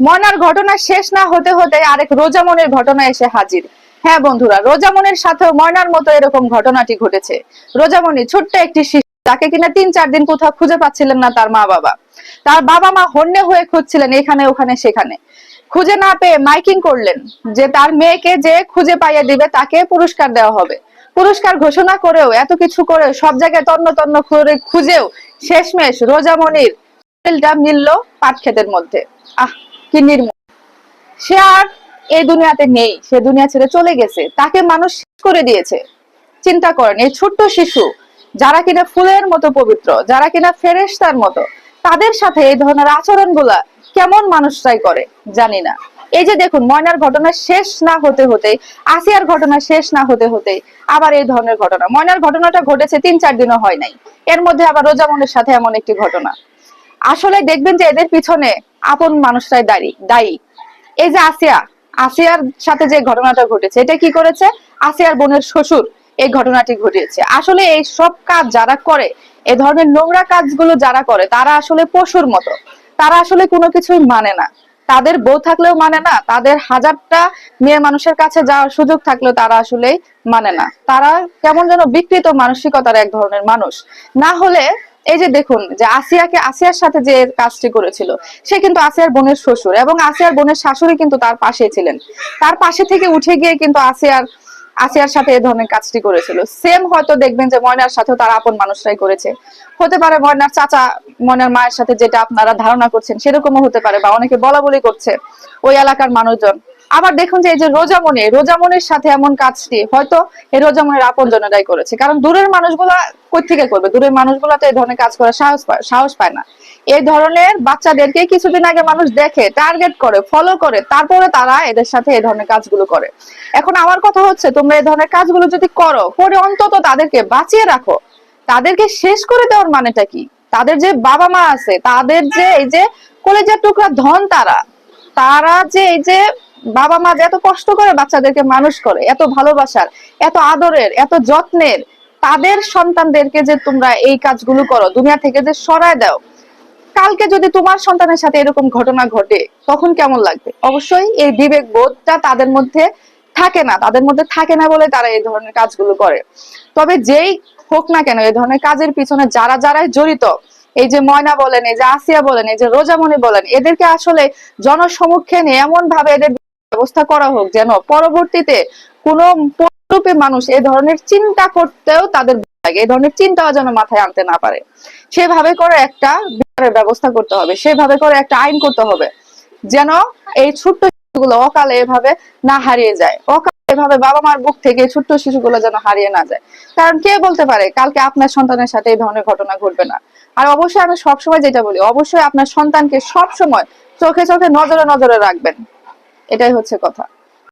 ময়নার ঘটনা শেষ না হতে হতে আরেক রোজামনের ঘটনা এসে হাজির। হ্যাঁ বন্ধুরা, রোজামনের সাথেও ময়নার মতো এরকম ঘটনাটি ঘটেছে। রোজামনি ছোট্ট একটি শিশু তাকে কিনা তিন চার দিন কোথাও খুঁজে পাচ্ছিলেন না তার মা বাবা তার বাবা মা হন্যে হয়ে খুঁজছিলেন এখানে, ওখানে, সেখানে। খুঁজে না পেয়ে মাইকিং করলেন যে তার মেয়েকে যে খুঁজে পাইয়ে দিবে, তাকে পুরস্কার দেওয়া হবে। পুরস্কার ঘোষণা করেও, এত কিছু করেও, সব জায়গায় তন্ন তন্ন করে খুঁজেও শেষমেশ রোজামনির শরীরটা মিলল পাট ক্ষেতের মধ্যে। আহ কি নির্মম? সে আর এই দুনিয়াতে নেই, সে দুনিয়া ছেড়ে চলে গেছে। তাকে মানুষ করে দিয়েছে। চিন্তা করেন, এই ছোট্ট শিশু, যারা কিনা ফুলের মতো পবিত্র, যারা কিনা ফেরেশতার মতো, তাদের সাথে এই ধরনের আচরণগুলা কেমন মানুষরাই করে? জানি না। এই যে দেখুন, ময়নার ঘটনা শেষ না হতে হতে আসিয়ার ঘটনা শেষ না হতে হতে আবার এই ধরনের ঘটনা। ময়নার ঘটনাটা ঘটেছে তিন চার দিনও হয় নাই। এর মধ্যে আবার রোজামনের সাথে এমন একটি ঘটনা। আসলে দেখবেন যে এদের পিছনে আপন মানুষরাই দায়ী দায়ী। এই যে আসিয়া, আসিয়ার সাথে যে ঘটনাটা ঘটেছে, এটা কি করেছে? আসিয়ার বোনের শ্বশুর এই ঘটনাটি ঘটিয়েছে। আসলে এই সব কাজ যারা করে এই ধরনের নোংরা কাজগুলো যারা করে, তারা আসলে পশুর মতো। তারা আসলে কোনো কিছুই মানে না। তাদের বউ থাকলেও মানে না, তাদের হাজারটা মেয়ে মানুষের কাছে যাওয়ার সুযোগ থাকলেও তারা আসলে মানে না। তারা কেমন যেন বিকৃত মানসিকতার এক ধরনের মানুষ। না হলে এই যে দেখুন, যে আসিয়াকে, আসিয়ার সাথে যে কাজটি করেছিল, সে কিন্তু আসিয়ার বোনের শ্বশুর এবং আসিয়ার বোনের শাশুড়ি কিন্তু তার পাশে ছিলেন। তার পাশে থেকে উঠে গিয়ে কিন্তু আসিয়ার আসিয়ার সাথে এ ধরনের কাজটি করেছিল। সেম হয়তো দেখবেন যে ময়নার সাথেও তার আপন মানুষরাই করেছে। হতে পারে ময়নার চাচা, ময়নার মায়ের সাথে যেটা আপনারা ধারণা করছেন, সেরকমও হতে পারে বা অনেকে বলা বলি করছে, ওই এলাকার মানুষজন। আবার দেখুন যে এই যে রোজামনি, রোজামনির সাথে এমন কাজটি হয়তো এই রোজামনির আপন জনেরাই করেছে। কারণ দূরের মানুষগুলা কই থেকে করবে? দূরের মানুষগুলা তো এই ধরনের কাজ করার সাহস পায় সাহস পায় না। এই ধরনের বাচ্চাদেরকে কিছুদিন আগে মানুষ দেখে টার্গেট করে ফলো করে, তারপরে তারা এদের সাথে এই ধরনের কাজগুলো করে। এখন আমার কথা হচ্ছে, তোমরা এই ধরনের কাজগুলো যদি করো পরে অন্তত তাদেরকে বাঁচিয়ে রাখো। তাদেরকে শেষ করে দেওয়ার মানেটা কি? তাদের যে বাবা মা আছে, তাদের যে এই যে কলেজের টুকরা ধন তারা তারা যে এই যে বাবা মা যে এত কষ্ট করে বাচ্চাদেরকে মানুষ করে, এত ভালোবাসার, এত আদরের, এত যত্নের, তাদের সন্তানদেরকে যে তোমরা এই কাজগুলো করো, দুনিয়া থেকে যে সরায় দাও, কালকে যদি তোমার সন্তানের সাথে এরকম ঘটনা ঘটে, তখন কেমন লাগবে? অবশ্যই এই বিবেক বোধটা তাদের মধ্যে থাকে না, তাদের মধ্যে থাকে না বলে তারা এই ধরনের কাজগুলো করে। তবে যেই হোক না কেন, এই ধরনের কাজের পিছনে যারা যারাই জড়িত, এই যে ময়না বলেন, এই যে আসিয়া বলেন, এই যে রোজামণি বলেন, এদেরকে আসলে জনসমক্ষে এমন ভাবে এদের ব্যবস্থা করা হোক যেন পরবর্তীতে কোনো পূর্বে মানুষ এই ধরনের চিন্তা করতেও তাদের লাগে এই ধরনের চিন্তাও যেন মাথায় আনতে না পারে। সেভাবে করে একটা বিচারের ব্যবস্থা করতে হবে, সেভাবে করে একটা আইন করতে হবে যেন এই ছোট্ট শিশুগুলো অকালে এভাবে না হারিয়ে যায়, অকালে এভাবে বাবা মার বুক থেকে ছোট্ট শিশুগুলো যেন হারিয়ে না যায়। কারণ কে বলতে পারে, কালকে আপনার সন্তানের সাথে এই ধরনের ঘটনা ঘটবে না। আর অবশ্যই আমি সবসময় যেটা বলি, অবশ্যই আপনার সন্তানকে সবসময় চোখে চোখে নজরে নজরে রাখবেন। এটাই হচ্ছে কথা।